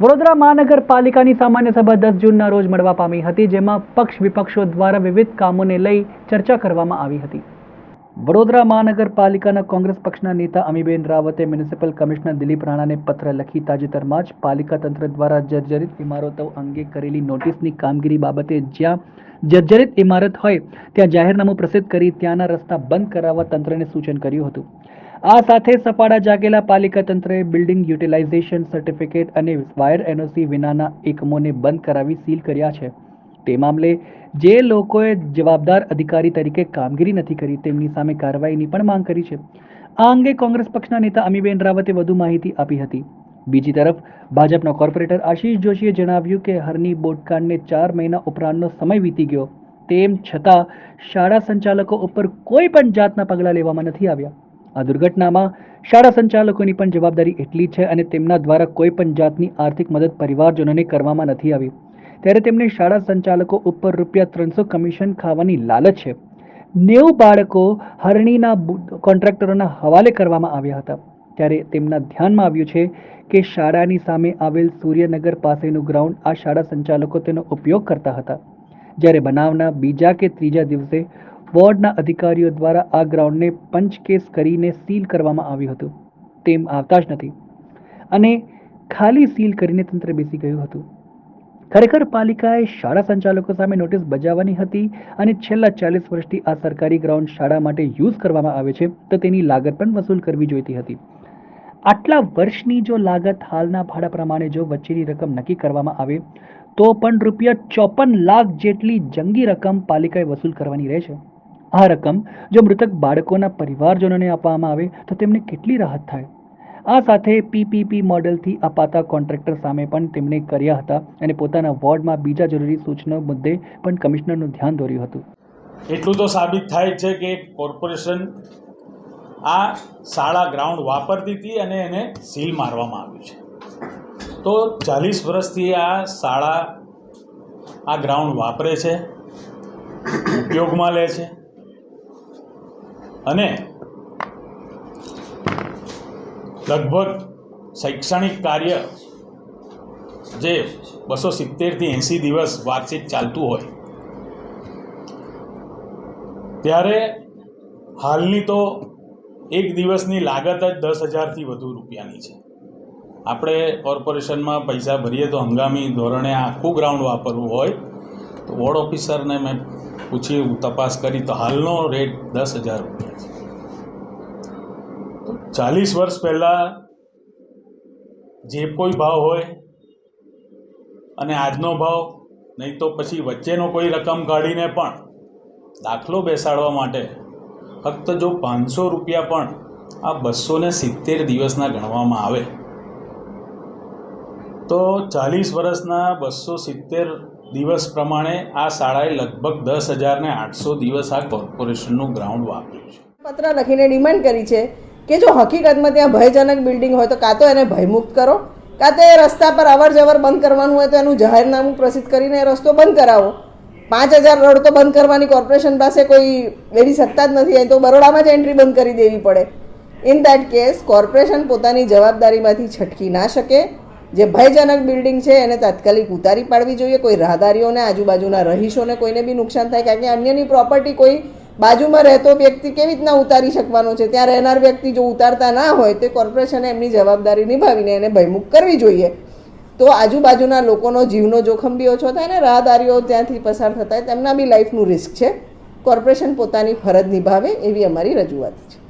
વડોદરા મહાનગરપાલિકાની સામાન્ય સભા દસ જૂનના રોજ મળવા પામી હતી, જેમાં પક્ષ વિપક્ષો દ્વારા વિવિધ કામોને લઈ ચર્ચા કરવામાં આવી હતી. વડોદરા મહાનગરપાલિકાના કોંગ્રેસ પક્ષના નેતા અમીબેન રાવતે મ્યુનિસિપલ કમિશનર દિલીપ રાણાને પત્ર લખી તાજેતરમાં જ પાલિકા તંત્ર દ્વારા જર્જરિત ઇમારતો અંગે કરેલી નોટિસની કામગીરી બાબતે જ્યાં જર્જરિત ઇમારત હોય, ત્યાં જાહેરનામું પ્રસિદ્ધ કરી ત્યાંના રસ્તા બંધ કરાવવા તંત્રને સૂચન કર્યું હતું. આ સાથે સફાળા જાગેલા પાલિકા તંત્રએ બિલ્ડિંગ યુટિલાઇઝેશન સર્ટિફિકેટ અને વાયર એનઓસી વિનાના એકમોને બંધ કરાવી સીલ કર્યા છે. તે મામલે જે લોકોએ જવાબદાર અધિકારી તરીકે કામગીરી નથી કરી, તેમની સામે કાર્યવાહીની પણ માંગ કરી છે. આ અંગે કોંગ્રેસ પક્ષના નેતા અમીબેન રાવતે વધુ માહિતી આપી હતી. બીજી તરફ, ભાજપના કોર્પોરેટર આશીષ જોશીએ જણાવ્યું કે હરની બોટકાંડને ચાર મહિના ઉપરાંતનો સમય વીતી ગયો. તેમ છતાં, શાળા સંચાલકો ઉપર કોઈ પણ જાતના પગલાં લેવામાં નથી આવ્યા. આ દુર્ઘટનામાં શાળા સંચાલકોની પણ જવાબદારી એટલી છે અને તેમના દ્વારા કોઈ પણ જાતની આર્થિક મદદ પરિવારજનોને કરવામાં નથી આવી. ત્યારે તેમને શાળા સંચાલકો ઉપર રૂપિયા ત્રણસો કમિશન ખાવાની લાલચ છે. નેવું બાળકો હરણીના કોન્ટ્રાક્ટરોના હવાલે કરવામાં આવ્યા હતા. ત્યારે તેમના ધ્યાનમાં આવ્યું છે કે શાળાની સામે આવેલ સૂર્યનગર પાસેનું ગ્રાઉન્ડ આ શાળા સંચાલકો તેનો ઉપયોગ કરતા હતા. જ્યારે બનાવના બીજા કે ત્રીજા દિવસે વોર્ડના અધિકારીઓ દ્વારા આ ગ્રાઉન્ડને પંચકેસ કરીને સીલ કરવામાં આવ્યું હતું. તેમ આવતા જ નથી. અને ખાલી સીલ કરીને તંત્ર બેસી ગયું હતું. ખરેખર પાલિકાએ શાળા સંચાલકો સામે નોટિસ બજાવવાની હતી અને છેલ્લા ચાલીસ વર્ષથી આ સરકારી ગ્રાઉન્ડ શાળા માટે યુઝ કરવામાં આવે છે, તો તેની લાગત પણ વસૂલ કરવી જોઈતી હતી. આટલા વર્ષની જો લાગત હાલના ભાડા પ્રમાણે જો વચ્ચેની રકમ નક્કી કરવામાં આવે, તો પણ રૂપિયા ચોપન લાખ જેટલી જંગી રકમ પાલિકાએ વસૂલ કરવાની રહેશે આ રકમ જો મૃતક બાળકોના પરિવારજનોને આપવામાં આવે, તો તેમને કેટલી રાહત થાય? આ સાથે પીપીપી મોડેલથી અપાતા કોન્ટ્રાક્ટર સામે પણ તેમણે કર્યા હતા અને પોતાના વોર્ડમાં બીજા જરૂરી સૂચનો મુદ્દે પણ કમિશનરનું ધ્યાન દોર્યું હતું. એટલું તો સાબિત થાય છે કે કોર્પોરેશન આ શાળા ગ્રાઉન્ડ વાપરતી હતી અને એને સીલ મારવામાં આવ્યું છે. તો ચાલીસ વર્ષથી આ શાળા આ ગ્રાઉન્ડ વાપરે છે, ઉપયોગમાં લે છે અને લગભગ શૈક્ષણિક કાર્ય જે બસો સિત્તેરથી એંસી દિવસ વાર્ષિક ચાલતું હોય. ત્યારે હાલની તો એક દિવસની લાગત જ દસ હજારથી વધુ રૂપિયાની છે. આપણે કોર્પોરેશનમાં પૈસા ભરીએ તો હંગામી ધોરણે આખું ગ્રાઉન્ડ વાપરવું હોય તો વોર્ડ ઓફિસરને મેં પૂછી તપાસ કરી તો હાલનો રેટ દસ હજાર રૂપિયા છે. ચાલીસ વર્ષ પહેલાં જે કોઈ ભાવ હોય અને આજનો ભાવ, નહીં તો પછી વચ્ચેનો કોઈ રકમ કાઢીને પણ દાખલો બેસાડવા માટે ફક્ત જો પાંચસો રૂપિયા પણ આ બસો ને સિત્તેર દિવસના ગણવામાં આવે. તો ચાલીસ વર્ષના બસો સિત્તેર દિવસ પ્રમાણે આ શાળાએ લગભગ દસ હજાર ને આઠસો દિવસ આ કોર્પોરેશનનું ગ્રાઉન્ડ વાપર્યું છે. પત્ર લખીને ડિમાન્ડ કરી છે કે જો હકીકતમાં ત્યાં ભયજનક બિલ્ડિંગ હોય તો કાં તો એને ભયમુક્ત કરો, કાં તો એ રસ્તા પર અવર જવર બંધ કરવાનું હોય તો એનું જાહેરનામું પ્રસિદ્ધ કરીને એ રસ્તો બંધ કરાવો. પાંચ હજાર રોડ તો બંધ કરવાની કોર્પોરેશન પાસે કોઈ એવી સત્તા જ નથી, અહીં તો બરોડામાં જ એન્ટ્રી બંધ કરી દેવી પડે. ઇન દેટ કેસ કોર્પોરેશન પોતાની જવાબદારીમાંથી છટકી ના શકે. જે ભયજનક બિલ્ડિંગ છે, એને તાત્કાલિક ઉતારી પાડવી જોઈએ. કોઈ રાહદારીઓને, આજુબાજુના રહીશોને કોઈને બી નુકસાન થાય, કારણ કે અન્યની પ્રોપર્ટી કોઈ બાજુમાં રહેતો વ્યક્તિ કેવી રીતના ઉતારી શકવાનો છે? ત્યાં રહેનાર વ્યક્તિ જો ઉતારતા ના હોય, તો કોર્પોરેશને એમની જવાબદારી નિભાવીને એને ભયમુક્ત કરવી જોઈએ. તો આજુબાજુના લોકોનો જીવનો જોખમ બી ઓછો થાય ને રાહદારીઓ ત્યાંથી પસાર થતા હોય, તેમના બી લાઈફનું રિસ્ક છે. કોર્પોરેશન પોતાની ફરજ નિભાવે એવી અમારી રજૂઆત છે.